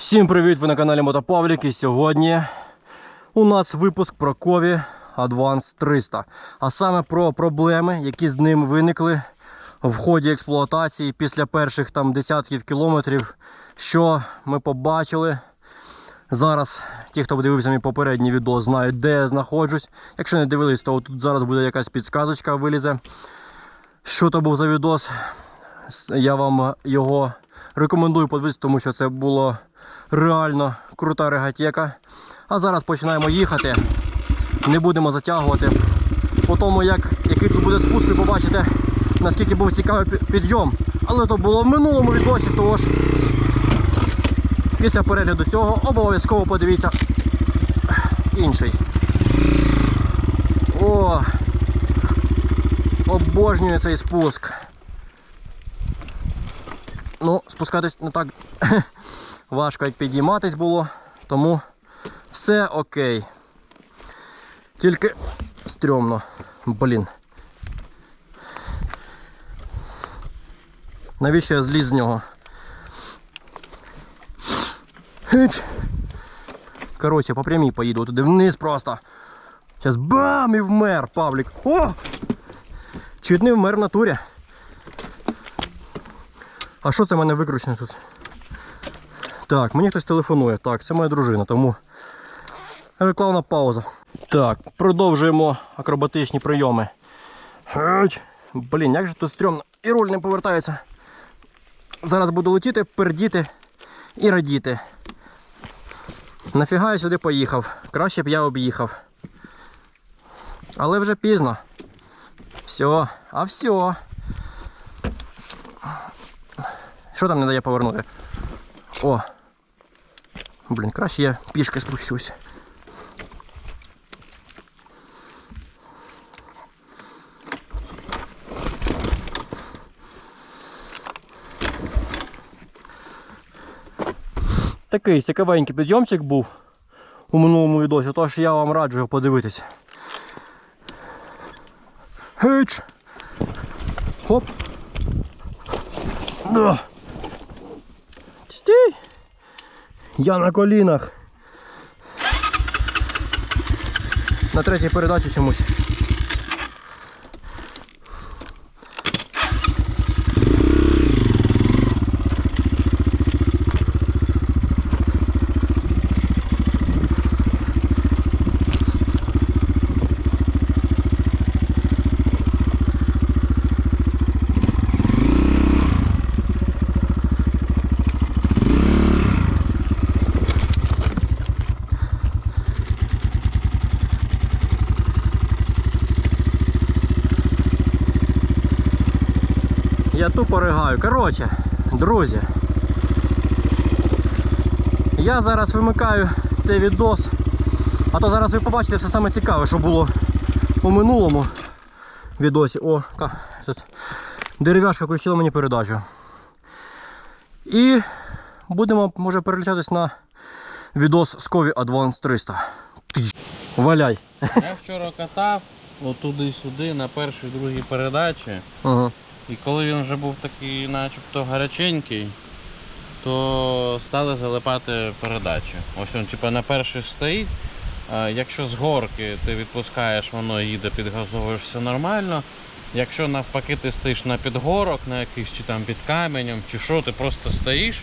Всім привіт! Ви на каналі Мотопавлік і сьогодні у нас випуск про Кові Advance 300. А саме про проблеми, які з ним виникли в ході експлуатації після перших там десятків кілометрів, що ми побачили. Зараз ті, хто дивився мій попередній відео, знають, де я знаходжусь. Якщо не дивились, то тут зараз буде якась підсказочка вилізе. Що то був за відос? Я вам його рекомендую подивитися, тому що це було реально крута регатека. А зараз починаємо їхати. Не будемо затягувати. По тому, як, який тут буде спуск, ви побачите, наскільки був цікавий підйом. Але то було в минулому відосі, тож після перегляду цього обов'язково подивіться інший. О! Обожнюю цей спуск. Ну, спускатись не так важко, як підійматись було, тому все окей. Тільки стрьомно. Блін. Навіщо я зліз з нього? Хич. Коротше, по прямій поїду, туди вниз просто. Зараз бам і вмер, Павлік. О! Чуть не вмер в натурі. А що це в мене викручено тут? Так, мені хтось телефонує. Так, це моя дружина, тому рекламна пауза. Так, продовжуємо акробатичні прийоми. Блін, як же тут стрьомно. І руль не повертається. Зараз буду летіти, пердіти і радіти. Нафіга я сюди поїхав. Краще б я об'їхав. Але вже пізно. Все, а все. Що там не дає повернути? О! Блін, краще я пішки спущусь. Такий цікавенький підйомчик був у минулому відосі, тож я вам раджу його подивитись. Гич! Хоп! Да. Стій! Я на колінах. На третій передачі чомусь. Я тупо ригаю. Коротше, друзі. Я зараз вимикаю цей відос. А то зараз ви побачите все саме цікаве, що було у минулому відосі. О, ка- тут дерев'яшка включила мені передачу. І будемо, може, переключатись на відос з Кові Advance 300. Тич. Валяй. Я вчора катав отуди-сюди на першій другій передачі. Ага. І коли він вже був такий начебто гаряченький, то стали залипати передачі. Ось він типу, на перший стоїть. Якщо з горки ти відпускаєш, воно їде, підгазовуєш все нормально. Якщо навпаки ти стоїш на підгорок, на якийсь чи там під каменем, чи що, ти просто стоїш,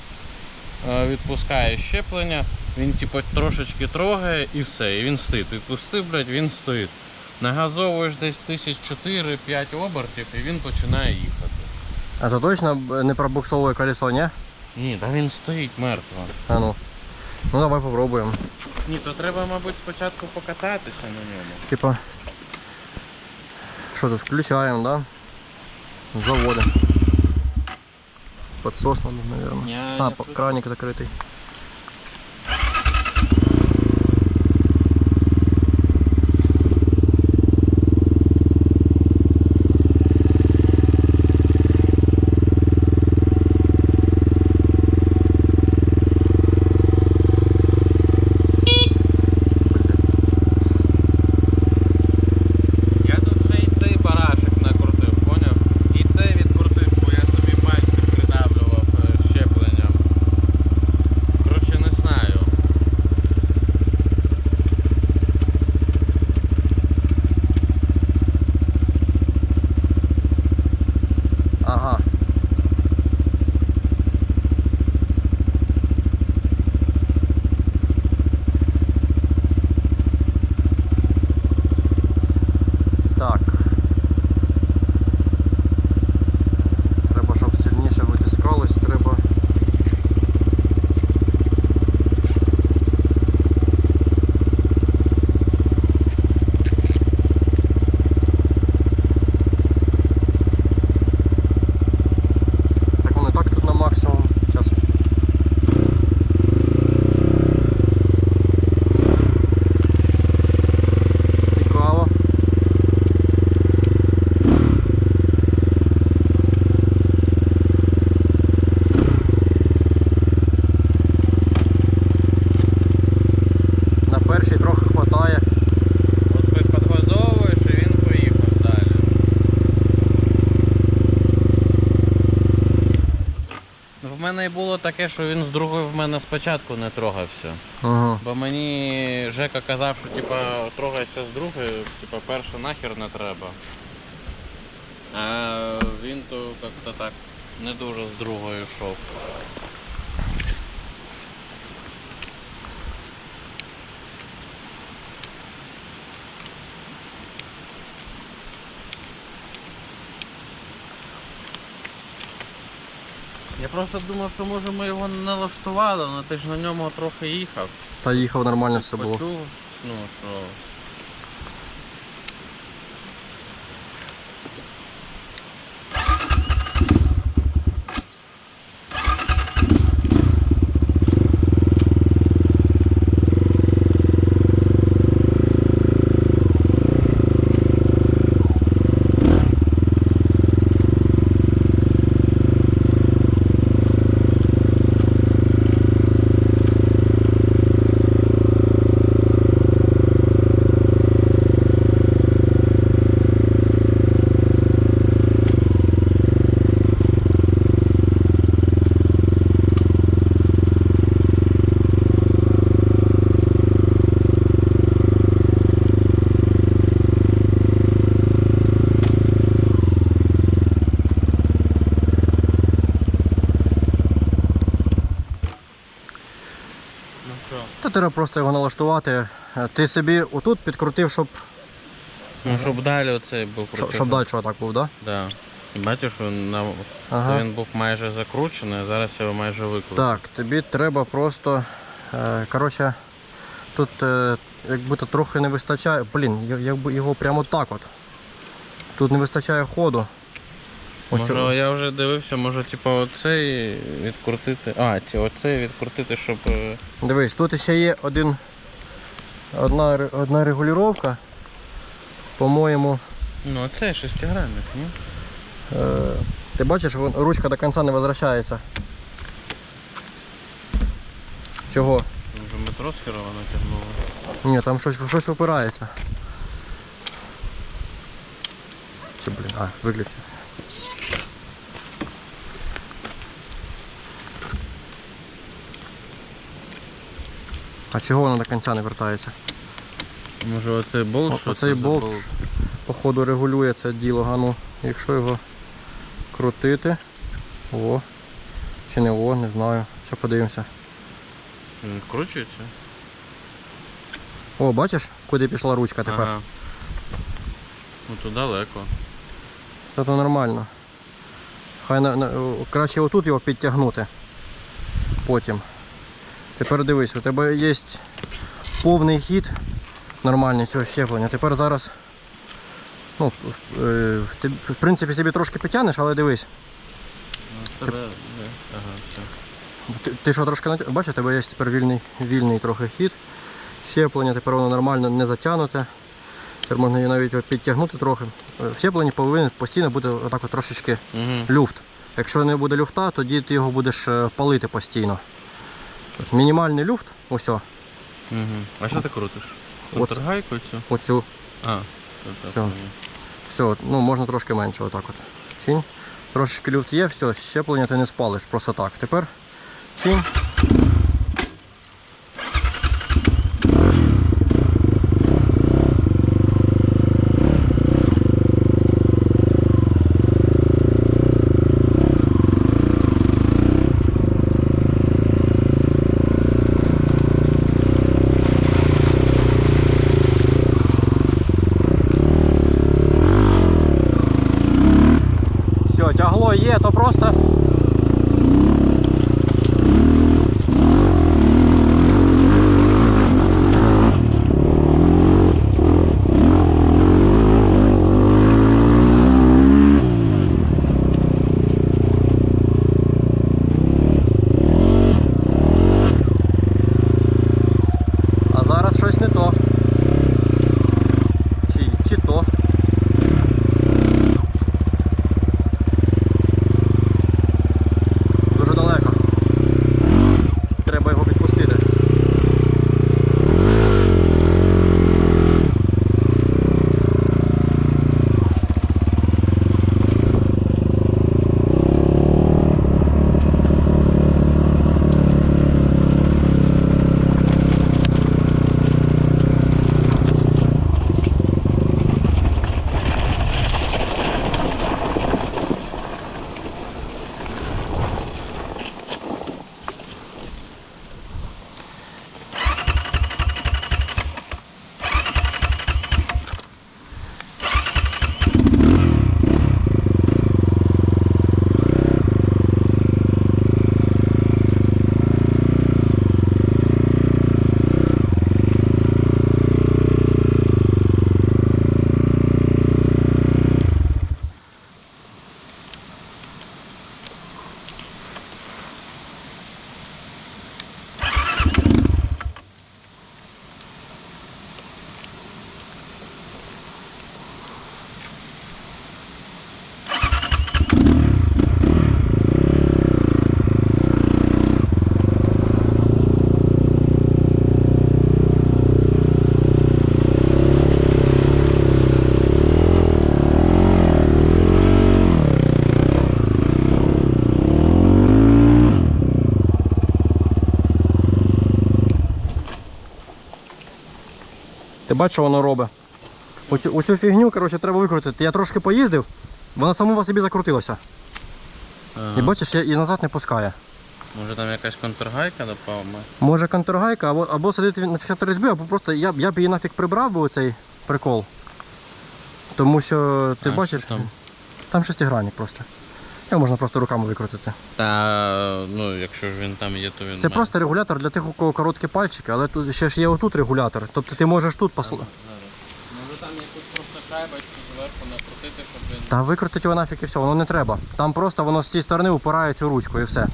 відпускаєш щеплення, він типу, трошечки трогає і все, і він стоїть. Відпустив, блядь, він стоїть. Нагазовуєш десь тисяч 4-5 обертів і він починає їхати. А то точно не пробуксовує колесо, ні? Ні, та він стоїть мертво. А ну. Ну давай попробуємо. Ні, то треба, мабуть, спочатку покататися на ньому. Типа. Що тут включаємо, да? Заводим. Подсос надо, наверное. Я, А, краник закритий. Таке, що він з другою в мене спочатку не трогався. Ага. Бо мені Жека казав, що типа трогайся з другою, типа перша нахер не треба. А він то як-то так не дуже з другою йшов. Просто думав, що може ми його налаштували, але ти ж на ньому трохи їхав. Та їхав нормально все було. Почув, ну що. Ну що? Просто його налаштувати. Е, Ти собі отут підкрутив, щоб, Ну, щоб далі оцей був щоб, щоб далі так був, так? Да. Бачиш, що на... Ага. він був майже закручений, а зараз його майже викрутив. Так, тобі треба просто. Е, коротше, тут е, як будто трохи не вистачає. Блін, якби його прямо так от. Тут не вистачає ходу. Може, я вже дивився, може типу оцей відкрутити. А, ці оцей відкрутити, щоб. е, Дивись, тут ще є один, одна, одна регулювання. По-моєму, Ну, оцей шестигранник, ні? е, ти бачиш, ручка до кінця не возвращається. Чого? Вже метро схеровано тягнуло. Ні, там щось, щось випирається. Чи блін, а, виключи. А чого воно до кінця не вертається? Може оцей болт? О, що Оцей це за болт походу регулює це діло. А ну, якщо його крутити. О. Чи не о, не знаю. Ще подивимося. Він Відкручується? О, бачиш, куди пішла ручка тепер? Ага. Ну то далеко. Це то нормально. Хай на, на, краще отут його підтягнути. Потім. Тепер дивись, у тебе є повний хід нормальний цього щеплення. Тепер зараз. Ну, е, ти в принципі собі трошки підтягнеш, але дивись. Ну, тебе... де? Ага, все. Ти, ти що трошки натя... Бачиш, у тебе є тепер вільний, вільний трохи хід. Щеплення, тепер воно нормально не затягнуте. Тепер можна її навіть підтягнути трохи. Е, В щепленні повинен постійно бути отак от трошечки Угу. люфт. Якщо не буде люфта, тоді ти його будеш е, палити постійно. Мінімальний люфт, ось, Угу. А що ти крутиш? Оце. Контргайку цю? оцю, А, так, Всё. все, ну можна трошки менше, отак от. Чинь. Трошечки люфт є, все, щеплення ти не спалиш, просто так. Тепер чинь. Бачиш, що воно робить? Оцю, оцю фігню, коротше, треба викрутити. Я трошки поїздив, вона сама собі закрутилася. І бачиш, і назад не пускає. Може там якась контргайка допомогла? Може контргайка, або, або сидить на фіксаторі різьби, або просто я, я б її нафіг прибрав би оцей прикол. Тому що ти А бачиш, що там? там шестигранник просто. Його можна просто руками викрутити. Та ну, якщо ж він там є, то він. Це має. просто регулятор для тих, у кого короткі пальчики, але тут ще ж є отут регулятор. Тобто ти можеш тут посл... Зараз. Може там якусь просто шайбочку зверху накрутити, щоб він. Та викрутить його нафіг і все, воно не треба. Там просто воно з цієї сторони упирає цю ручку і все.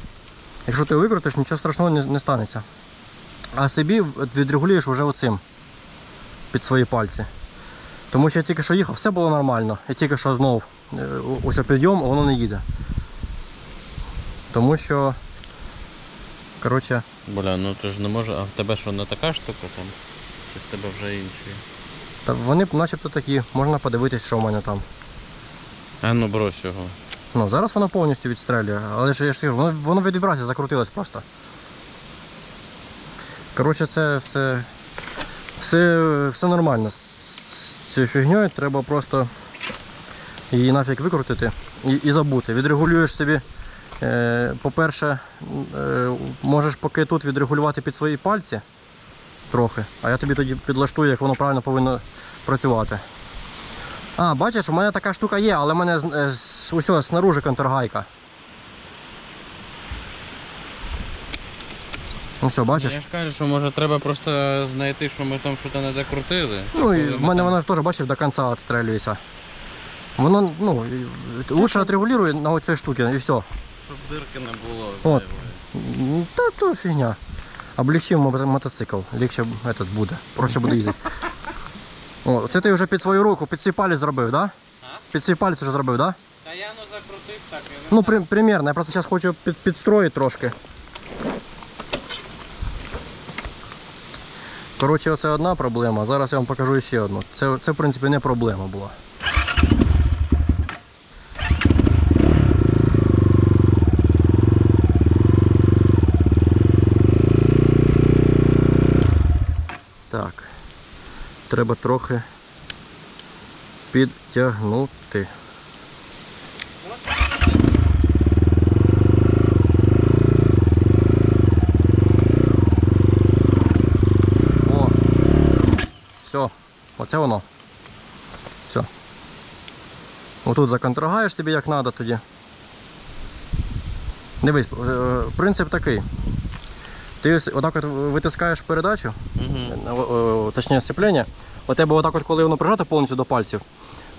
Якщо ти викрутиш, нічого страшного не, не станеться. А собі відрегулюєш уже оцим під свої пальці. Тому що я тільки що їхав, все було нормально. І тільки що знов е, ось підйом, а воно не їде. Тому що. Коротше, Бля, ну ти ж не може. А в тебе ж вона така штука там? Чи в тебе вже інші? та вони начебто такі, можна подивитись, що в мене там. А ну брось його. Ну, зараз воно повністю відстрелює, але ж я ж кажу, воно, воно від вібрації закрутилось просто. Коротше, це все, все, все нормально. З з цією фігньою треба просто її нафіг викрутити і, і забути. Відрегулюєш собі. Е, по-перше, е, можеш поки тут відрегулювати під свої пальці трохи, а я тобі тоді підлаштую, як воно правильно повинно працювати. А, бачиш, у мене така штука є, але в мене е, усього снаружи контргайка. Ну все, бачиш? Я ж кажу, що може треба просто знайти, що ми там щось не докрутили. Ну і в мене там- вона ж теж, бачиш, до кінця відстрелюється. Воно, ну, лучше отрегулює на оцій штуці і все. Щоб дирки не було От. зайвої. Та то фігня. Облегчив мотоцикл, легче этот буде, проще буде їздити. О, це ти вже під свою руку, під свій палець зробив? Да? Під свій палець вже зробив? Да? Та я ну закрутив так. Я не Ну, при, примерно, я просто зараз хочу під, підстроїти трошки. Коротше, оце одна проблема. Зараз я вам покажу ще одну. Це, це в принципі, не проблема була. Так. Треба трохи підтягнути. О. Все. Оце воно. Все. Отут законтрагаєш тобі як треба тоді. Дивись, е, принцип такий. Ти отак от витискаєш передачу, Мгм. Е, о, точніше сцеплення. У тебе отак от, коли воно прижато повністю до пальців,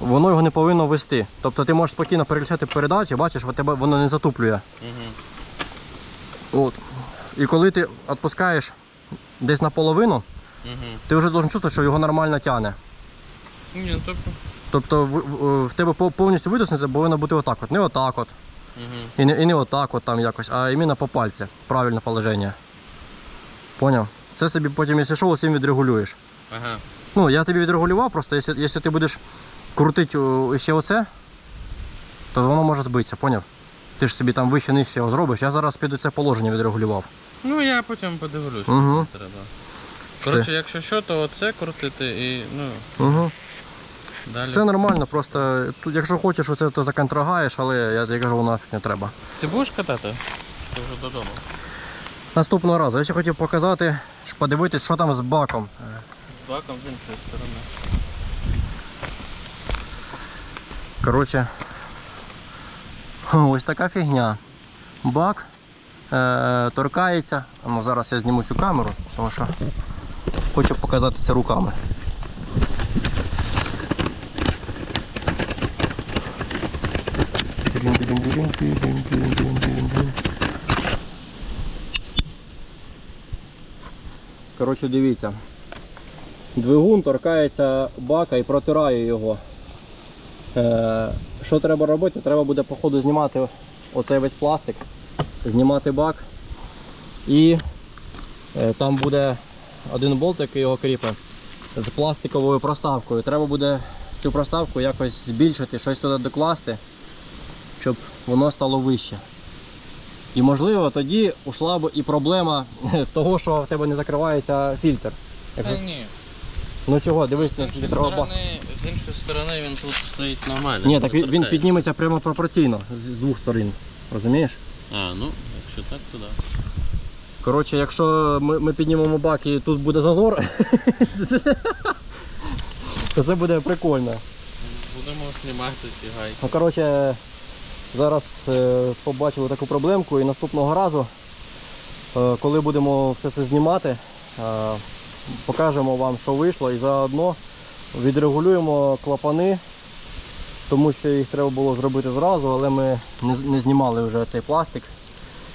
воно його не повинно вести. Тобто ти можеш спокійно переключати передачі, бачиш, у тебе воно не затуплює. Мгм. От. І коли ти відпускаєш десь наполовину, Мгм. ти вже должен чувствувати, що його нормально тягне. Ні, тобто. Тобто в, в, в тебе пов- повністю витиснути повинно бути отак от. Не отак от. Мгм. І не, і не отак от там якось, а іменно по пальці. Правильне положення. Поняв? Це собі потім, якщо що, усім відрегулюєш. Ага. Ну, я тобі відрегулював, просто якщо, якщо ти будеш крутити ще оце, то воно може збитися, поняв? Ти ж собі там вище нижче його зробиш. Я зараз під це положення відрегулював. Ну я потім подивлюсь, що треба. Все. Коротше, якщо що, то оце крутити і ну, Угу. далі. Все нормально, просто тут, якщо хочеш, оце то законтрагаєш, але я тобі кажу, нафіг не треба. Ти будеш катати? Ти вже додому. Наступного разу. Я ще хотів показати, щоб подивитись, що там з баком. З баком з іншої сторони. Коротше, ось така фігня. Бак е, торкається. Ну, зараз я зніму цю камеру, тому що хочу показати це руками. Коротше, дивіться. Двигун торкається бака і протирає його. Е, що треба робити? Треба буде по ходу знімати оцей весь пластик, знімати бак. І е, там буде один болт, який його кріпить, з пластиковою проставкою. Треба буде цю проставку якось збільшити, щось туди докласти, щоб воно стало вище. І можливо тоді ушла б і проблема того, що в тебе не закривається фільтр. Та ні. Ну чого, дивись, З іншої, сторони, з іншої сторони він тут стоїть нормально. Ні, так він, він підніметься прямо пропорційно з, з двох сторін. Розумієш? А, ну, якщо так, то да. Коротше, якщо ми, ми піднімемо бак і тут буде зазор, то це буде прикольно. Будемо знімати ці гайки. Ну, коротше, зараз е, побачили таку проблемку і наступного разу, е, коли будемо все це знімати, е, покажемо вам, що вийшло, і заодно відрегулюємо клапани, тому що їх треба було зробити зразу, але ми не, знімали вже цей пластик,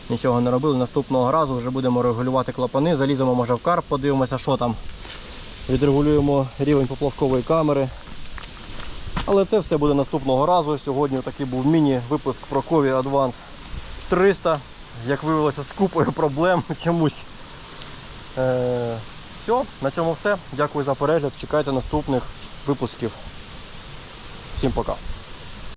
нічого не робили. Наступного разу вже будемо регулювати клапани, заліземо може в карп, подивимося, що там. Відрегулюємо рівень поплавкової камери. Але це все буде наступного разу. Сьогодні такий був міні-випуск про Кові Advance 300. Як виявилося, з купою проблем чомусь. Е, все, на цьому все. Дякую за перегляд. Чекайте наступних випусків. Всім пока.